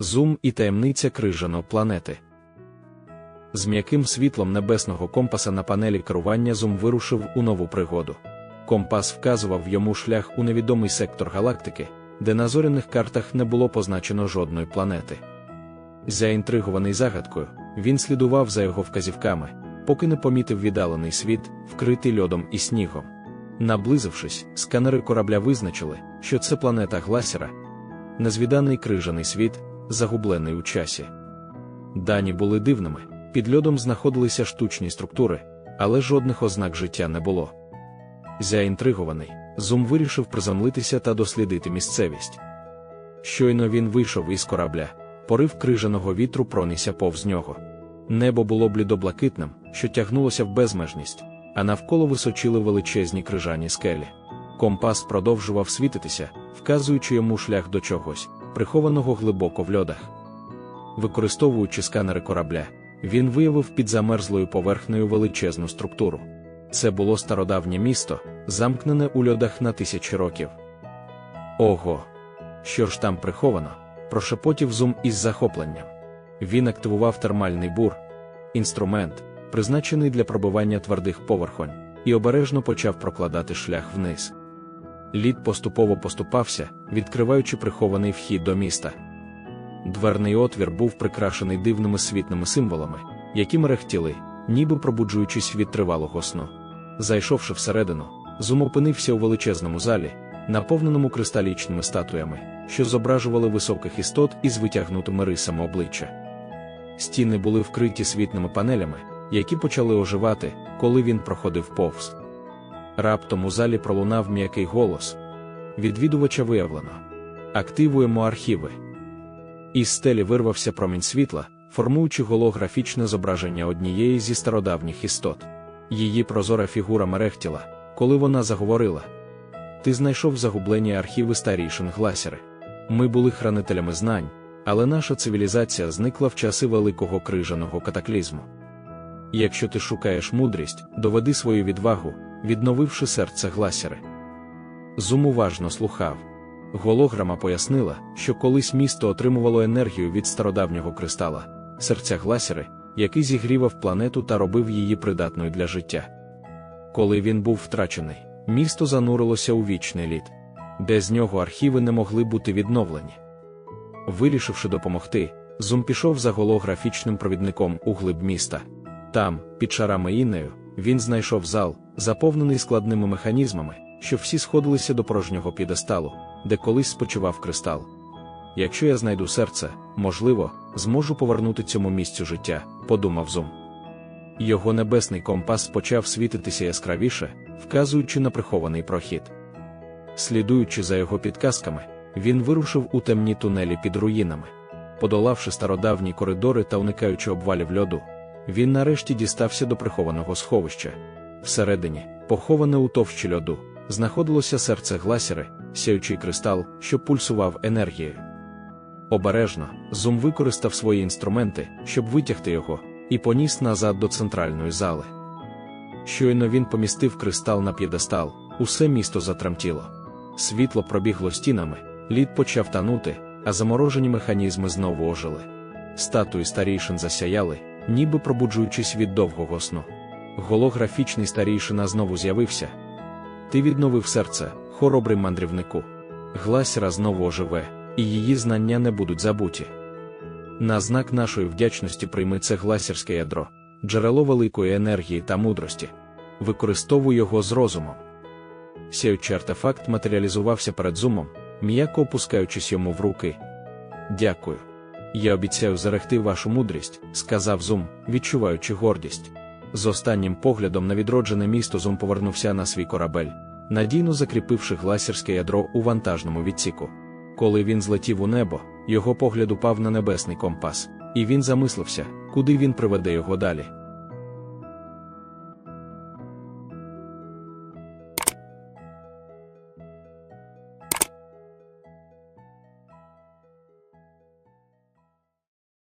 Зум і таємниця крижано планети. З м'яким світлом небесного компаса на панелі керування Зум вирушив у нову пригоду. Компас вказував йому шлях у невідомий сектор галактики, де на зоряних картах не було позначено жодної планети. Заінтригований загадкою, він слідував за його вказівками, поки не помітив віддалений світ, вкритий льодом і снігом. Наблизившись, сканери корабля визначили, що це планета Гласера, незвіданий крижаний світ, загублений у часі. Дані були дивними, під льодом знаходилися штучні структури, але жодних ознак життя не було. Заінтригований, Зум вирішив приземлитися та дослідити місцевість. Щойно він вийшов із корабля, порив крижаного вітру пронісся повз нього. Небо було блідоблакитним, що тягнулося в безмежність, а навколо височили величезні крижані скелі. Компас продовжував світитися, вказуючи йому шлях до чогось, прихованого глибоко в льодах. Використовуючи сканери корабля, він виявив під замерзлою поверхнею величезну структуру. Це було стародавнє місто, замкнене у льодах на тисячі років. Ого! Що ж там приховано? прошепотів зум із захопленням. Він активував термальний бур, інструмент, призначений для пробивання твердих поверхонь, і обережно почав прокладати шлях вниз. Лід поступово поступався, відкриваючи прихований вхід до міста. Дверний отвір був прикрашений дивними світними символами, які мерехтіли, ніби пробуджуючись від тривалого сну. Зайшовши всередину, Зум опинився у величезному залі, наповненому кристалічними статуями, що зображували високих істот із витягнутими рисами обличчя. Стіни були вкриті світними панелями, які почали оживати, коли він проходив повз. Раптом у залі пролунав м'який голос. Відвідувача виявлено. Активуємо архіви. Із стелі вирвався промінь світла, формуючи голографічне зображення однієї зі стародавніх істот. Її прозора фігура мерехтіла, коли вона заговорила. Ти знайшов загублені архіви старішин гласери. Ми були хранителями знань, але наша цивілізація зникла в часи великого крижаного катаклізму. Якщо ти шукаєш мудрість, доведи свою відвагу, відновивши серце гласери. Зум уважно слухав. Голограма пояснила, що колись місто отримувало енергію від стародавнього кристала, серця гласери, який зігрівав планету та робив її придатною для життя. Коли він був втрачений, місто занурилося у вічний лід, де з нього архіви не могли бути відновлені. Вирішивши допомогти, Зум пішов за голографічним провідником у глиб міста. Там, під шарами інею, він знайшов зал, заповнений складними механізмами, що всі сходилися до порожнього підесталу, де колись спочивав кристал. Якщо я знайду серце, можливо, зможу повернути цьому місцю життя, подумав Зум. Його небесний компас почав світитися яскравіше, вказуючи на прихований прохід. Слідуючи за його підказками, він вирушив у темні тунелі під руїнами. Подолавши стародавні коридори та уникаючи обвалів льоду, він нарешті дістався до прихованого сховища. Всередині, поховане у товщі льоду, знаходилося серце гласери, сяючий кристал, що пульсував енергією. Обережно, Зум використав свої інструменти, щоб витягти його, і поніс назад до центральної зали. Щойно він помістив кристал на п'єдестал, усе місто затремтіло. Світло пробігло стінами, лід почав танути, а заморожені механізми знову ожили. Статуї старійшин засяяли, ніби пробуджуючись від довгого сну. Голографічний старійшина знову з'явився. Ти відновив серце, хоробрий мандрівнику. Гласіра знову оживе, і її знання не будуть забуті. На знак нашої вдячності прийми це гласірське ядро, джерело великої енергії та мудрості. Використовуй його з розумом. Сяючий артефакт матеріалізувався перед зумом, м'яко опускаючись йому в руки. Дякую. Я обіцяю зарегти вашу мудрість, сказав Зум, відчуваючи гордість. З останнім поглядом на відроджене місто Зум повернувся на свій корабель, надійно закріпивши гласірське ядро у вантажному відсіку. Коли він злетів у небо, його погляд упав на небесний компас, і він замислився, куди він приведе його далі.